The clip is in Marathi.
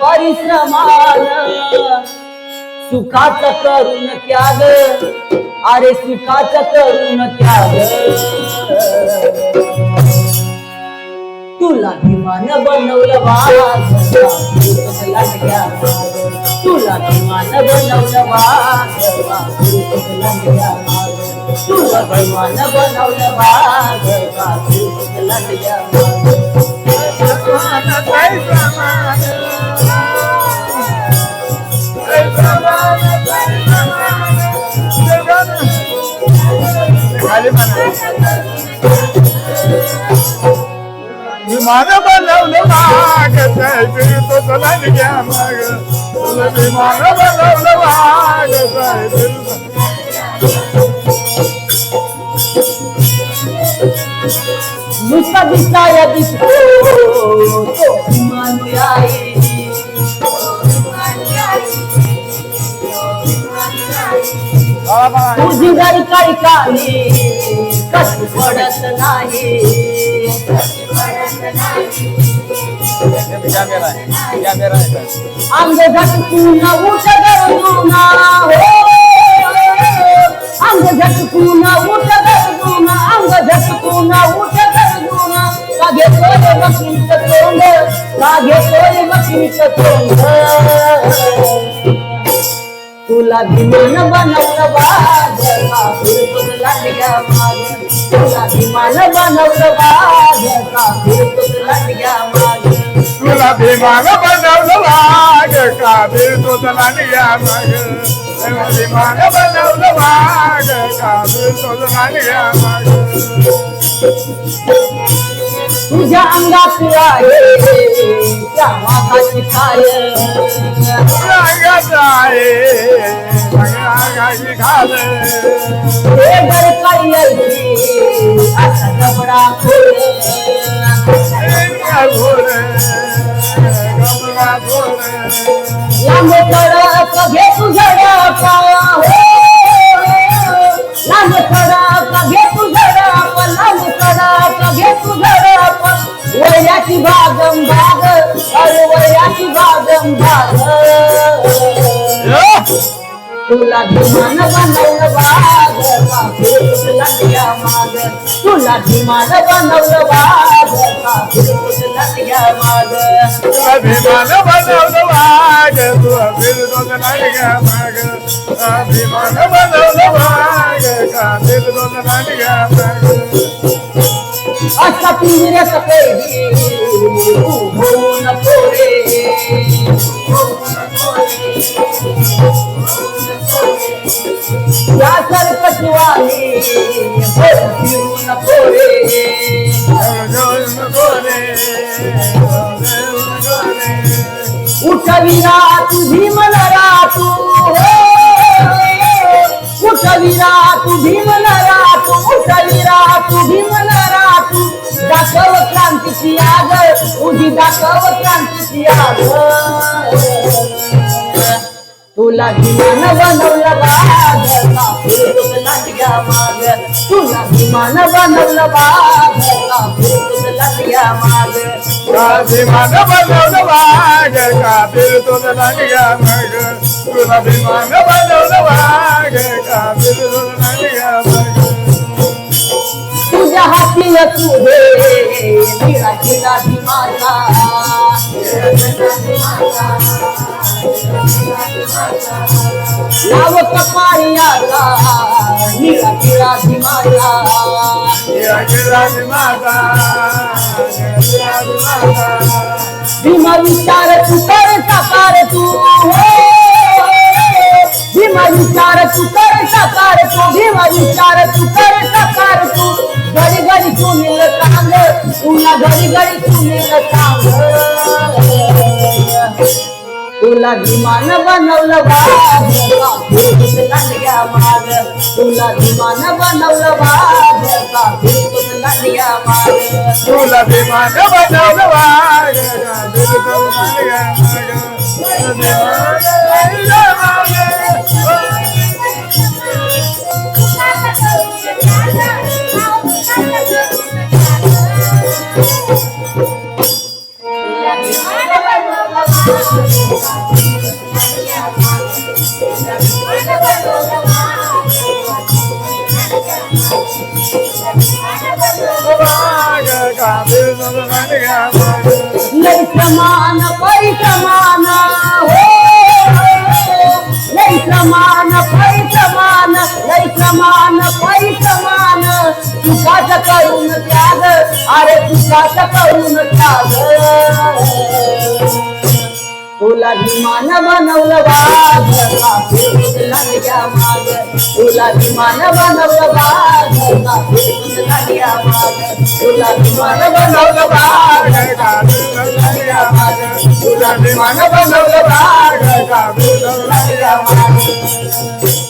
परिश्रमान सुखाच करून त्याग. अरे सुखाच करून त्याग. तुला विमान बनवलं वाघ तुला विमान बनवलं वाघ तुला विमान बनवलं वाघ लांडग्या विमान बनवलं माग तो तुला घ्या माग विमान बनवलं माग नुसता दिसाया दिसतो तो आहे तुझी गाडी काही कामी कशी पडत नाही. अंग झटकून उठ गरजूना हो. अंग झटकून उठ गरजूना अंग झटकून उठ गरजूना का घेतोय मशीनचं तोंड का घेतोय मशीनचं तोंड तुला विमान बनवलं बाग फिरतोच माग तुला विमान बनवलं बाग माग. तुला विमान बनवलं माग काबीर तो तुला घ्या माग बनवलं काबीर तुला घ्या माग तुझ्या अंगात आहे त्या मागाची काय रागात आहे हे घर काही असा जबडा खोल घोर गमला घोर लांब कडक घे तुझ्या पाया लांब कडक घे तुझ्या लांब कडक घे तुझ्या वैराची अरे तुला विमान बनवलं बाग लांडग्या माग तुला विमान बनवलं बाग फिरतोच लांडग्या माग अभिमान बनवलं वाघ तू फिरतो नाटका माग अभिमान बनवलं वाघ का फिरतो नाटका माग असा पिंजऱ्यात कैदी होऊ नको रे या सरकटवाणी फिरू नको रे उठविला तुझी मला रातू उठविरा तुझी मला तू उठविरा तुझी मला रातू दाखव क्रांतीची आग उजी दाखव क्रांतीची आग तुला विमान बनवलं बाग तुला विमान बनवलं बाग तुला लांडग्या माग अभिमान बनवलं वाघ का फिरतो नाटका माग तुला अभिमान बनवलं वाघ तुझ्या हाती तुझे माझा. लाव कपाळी आला निळाची लाठी माझा माता माता भीमा विचार तू कर साकार तू भीमा विचार तू कर साकार तू भीमा विचार तू कर साकार तू घडी घरी तू मिळत सांग तुला घडी घडी तू मिळत सांग. तुला विमान बनवलं बाग फिरतोच लांडग्या माग तुला विमान बनवलं बाग फिरतोच लांडग्या माग तुला विमान बनवलं वाघ का फिरतो नाटका Thank you. वाघ समान पै हो लय समान पै समान हो, समान पै तुकाच करून त्याग अरे तुकाच करून त्याग. तुला विमान बनवलं वाघ लागल्या माग तुला विमान बनवलं वाघ लागल्या माग तुला विमान बनवलं वाघ तुला विमान बनवलं बाग काबीर तुझला माग